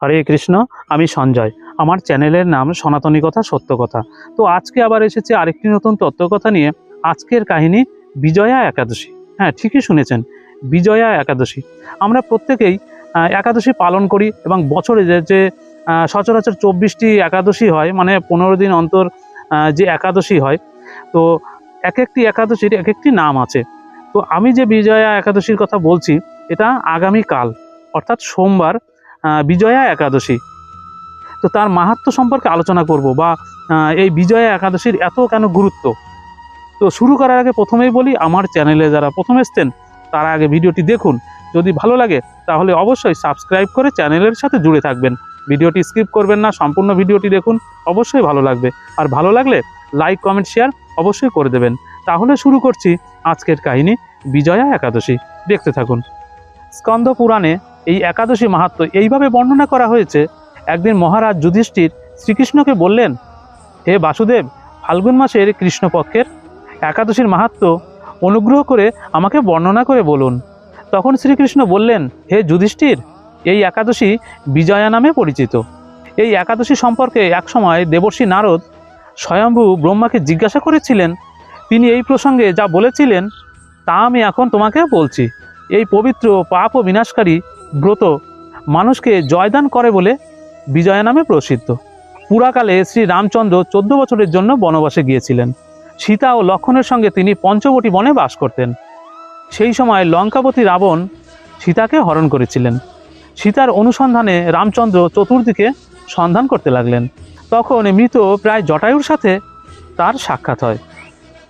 হরে কৃষ্ণ, আমি সঞ্জয়। আমার চ্যানেলের নাম সনাতনী কথা, সত্য কথা। তো আজকে আবার এসেছে আরেকটি নতুন তত্ত্বকথা নিয়ে আজকের কাহিনী বিজয়া একাদশী। হ্যাঁ ঠিকই শুনেছেন, বিজয়া একাদশী। আমরা প্রত্যেকেই একাদশী পালন করি এবং বছরে যে যে সচরাচর চব্বিশটি একাদশী হয় মানে পনেরো দিন অন্তর যে একাদশী হয়, তো এক একটি একাদশীর এক একটি নাম আছে। তো আমি যে বিজয়া একাদশীর কথা বলছি, এটা আগামীকাল, অর্থাৎ সোমবার বিজয়া একাদশী। তো তার মাহাত্ম্য সম্পর্কে আলোচনা করব বা এই বিজয়া একাদশীর এত কেন গুরুত্ব? তো শুরু করার আগে প্রথমেই বলি, আমার চ্যানেলে যারা প্রথম এসছেন, তারা আগে ভিডিওটি দেখুন। যদি ভালো লাগে, তাহলে অবশ্যই সাবস্ক্রাইব করে চ্যানেলের সাথে জুড়ে থাকবেন। ভিডিওটি স্কিপ করবেন না, সম্পূর্ণ ভিডিওটি দেখুন, অবশ্যই ভালো লাগবে। আর ভালো লাগলে লাইক, কমেন্ট, শেয়ার অবশ্যই করে দেবেন। তাহলে শুরু করছি আজকের কাহিনী, বিজয়া একাদশী। দেখতে থাকুন। স্কন্দ পুরাণে এই একাদশী মাহাত্ম্য এইভাবে বর্ণনা করা হয়েছে। একদিন মহারাজ যুধিষ্ঠির শ্রীকৃষ্ণকে বললেন, হে বাসুদেব, ফাল্গুন মাসের কৃষ্ণপক্ষের একাদশীর মাহাত্ম্য অনুগ্রহ করে আমাকে বর্ণনা করে বলুন। তখন শ্রীকৃষ্ণ বললেন, হে যুধিষ্ঠির, এই একাদশী বিজয়া নামে পরিচিত। এই একাদশী সম্পর্কে একসময় দেবর্ষী নারদ স্বয়ম্ভু ব্রহ্মাকে জিজ্ঞাসা করেছিলেন, তিনি এই প্রসঙ্গে যা বলেছিলেন, তা আমি এখন তোমাকে বলছি। এই পবিত্র পাপ ও বিনাশকারী ব্রত। মানুষকে জয়দান করে বলে বিজয়া নামে প্রসিদ্ধ। পুরাকালে শ্রী রামচন্দ্র চোদ্দ বছরের জন্য বনবাসে গিয়েছিলেন। সীতা ও লক্ষণের সঙ্গে তিনি পঞ্চবটি বনে বাস করতেন। সেই সময় লঙ্কাপতি রাবণ সীতাকে হরণ করেছিলেন। সীতার অনুসন্ধানে রামচন্দ্র চতুর্দিকে সন্ধান করতে লাগলেন। তখন মৃত প্রায় জটায়ুর সাথে তার সাক্ষাৎ হয়।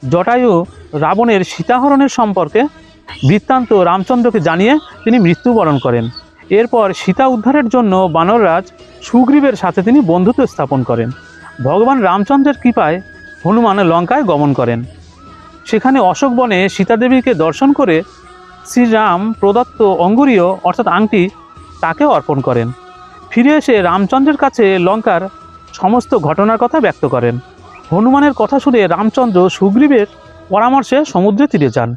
জটায়ু রাবণের সীতাহরণের সম্পর্কে বৃত্তান্ত রামচন্দ্রকে জানিয়ে তিনি মৃত্যুবরণ করেন। এরপর সীতা উদ্ধারের জন্য বানররাজ সুগ্রীবের সাথে তিনি বন্ধুত্ব স্থাপন করেন। ভগবান রামচন্দ্রের কৃপায় হনুমান লঙ্কায় গমন করেন। সেখানে অশোক বনে সীতাদেবীকে দর্শন করে শ্রীরাম প্রদত্ত অঙ্গুরীয় অর্থাৎ আংটি তাকে অর্পণ করেন। ফিরে এসে রামচন্দ্রের কাছে লঙ্কার সমস্ত ঘটনার কথা ব্যক্ত করেন। হনুমানের কথা শুনে রামচন্দ্র সুগ্রীবের পরামর্শে সমুদ্রে তীরে যান।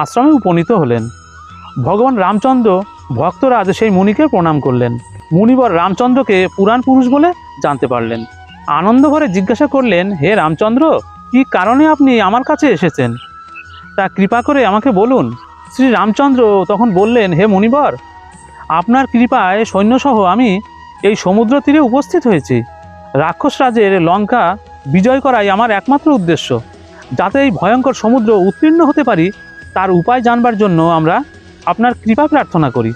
আশ্রমে উপনীত হলেন। ভগবান রামচন্দ্র ভক্তরাজ সেই মুনিকে প্রণাম করলেন। মুনিবর রামচন্দ্রকে পুরাণ পুরুষ বলে জানতে পারলেন। আনন্দ ভরে জিজ্ঞাসা করলেন, হে রামচন্দ্র, কি কারণে আপনি আমার কাছে এসেছেন? তা কৃপা করে আমাকে বলুন। শ্রী রামচন্দ্র তখন বললেন, হে মুনিবর, আপনার কৃপায় সৈন্যসহ আমি এই সমুদ্র তীরে উপস্থিত হয়েছি। রাক্ষস রাজের লঙ্কা বিজয় করাই আমার একমাত্র উদ্দেশ্য। যাতে এই ভয়ঙ্কর সমুদ্র উত্তীর্ণ হতে পারি তার উপায় জানবার জন্য আমরা আপনার কৃপা প্রার্থনা করি।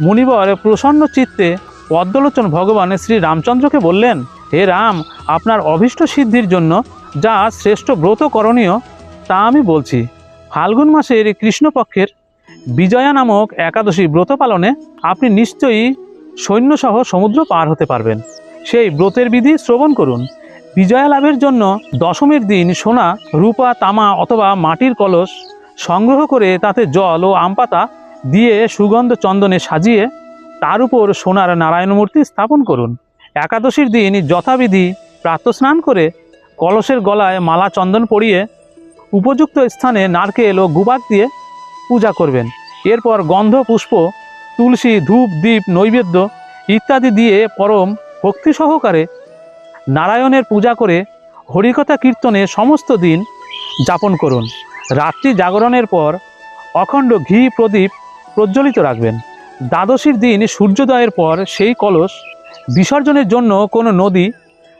মুনিবর প্রসন্ন চিত্তে পদ্মলোচন ভগবান শ্রী রামচন্দ্রকে বললেন, হে রাম, আপনার অভীষ্ট সিদ্ধির জন্য যা শ্রেষ্ঠ ব্রত করণীয় তা আমি বলছি। ফাল্গুন মাসের কৃষ্ণপক্ষের বিজয়া নামক একাদশী ব্রত পালনে আপনি নিশ্চয়ই সৈন্যসহ সমুদ্র পার হতে পারবেন। সেই ব্রতের বিধি শ্রবণ করুন। বিজয়া লাভের জন্য দশমীর দিন সোনা, রূপা, তামা অথবা মাটির কলস সংগ্রহ করে তাতে জল ও আম পাতা দিয়ে সুগন্ধ চন্দনে সাজিয়ে তার উপর সোনার নারায়ণ মূর্তি স্থাপন করুন। একাদশীর দিন যথাবিধি প্রাতঃস্নান করে কলসের গলায় মালা চন্দন পরিয়ে উপযুক্ত স্থানে নারকেল ও গুবাক দিয়ে পূজা করবেন। এরপর গন্ধ, পুষ্প, তুলসী, ধূপ, দীপ, নৈবেদ্য ইত্যাদি দিয়ে পরম ভক্তি সহকারে নারায়ণের পূজা করে হরিকথা কীর্তনে সমস্ত দিন যাপন করুন। রাত্রি জাগরণের পর অখণ্ড ঘি প্রদীপ প্রজ্বলিত রাখবেন। দ্বাদশীর দিন সূর্যোদয়ের পর সেই কলস বিসর্জনের জন্য কোনো নদী,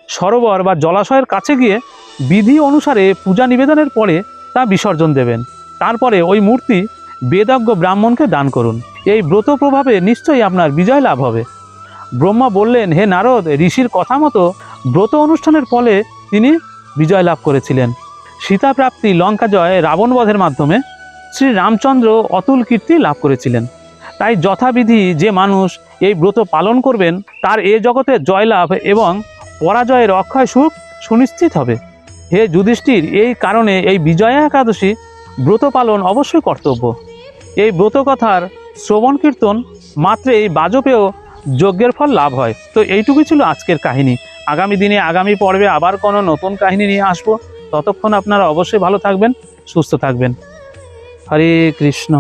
সরোবর বা জলাশয়ের কাছে গিয়ে বিধি অনুসারে পূজা নিবেদনের পরে তা বিসর্জন দেবেন। তারপরে ওই মূর্তি বেদজ্ঞ ব্রাহ্মণকে দান করুন। এই ব্রত প্রভাবে নিশ্চয়ই আপনার বিজয় লাভ হবে। ব্রহ্মা বললেন, হে নারদ, ঋষির কথা মতো ব্রত অনুষ্ঠানের ফলে তিনি বিজয় লাভ করেছিলেন। সীতা প্রাপ্তি লঙ্কা জয় রাবণ বধের মাধ্যমে শ্রী রামচন্দ্র অতুল কীর্তি লাভ করেছিলেন। তাই যথাবিধি যে মানুষ এই ব্রত পালন করবেন, তার এ জগতে জয়লাভ এবং পরাজয়ের অক্ষয় সুখ সুনিশ্চিত হবে। হে যুধিষ্ঠির, এই কারণে এই বিজয়া একাদশী ব্রত পালন অবশ্যই কর্তব্য। এই ব্রত কথার শ্রবণ কীর্তন মাত্র এই বাজপেয় যজ্ঞের ফল লাভ হয়। তো এইটুকুই ছিল আজকের কাহিনী। আগামী দিনে, আগামী পর্বে আবার কোনো নতুন কাহিনী নিয়ে আসব। ততক্ষণ আপনারা অবশ্যই ভালো থাকবেন সুস্থ থাকবেন। হরে কৃষ্ণ।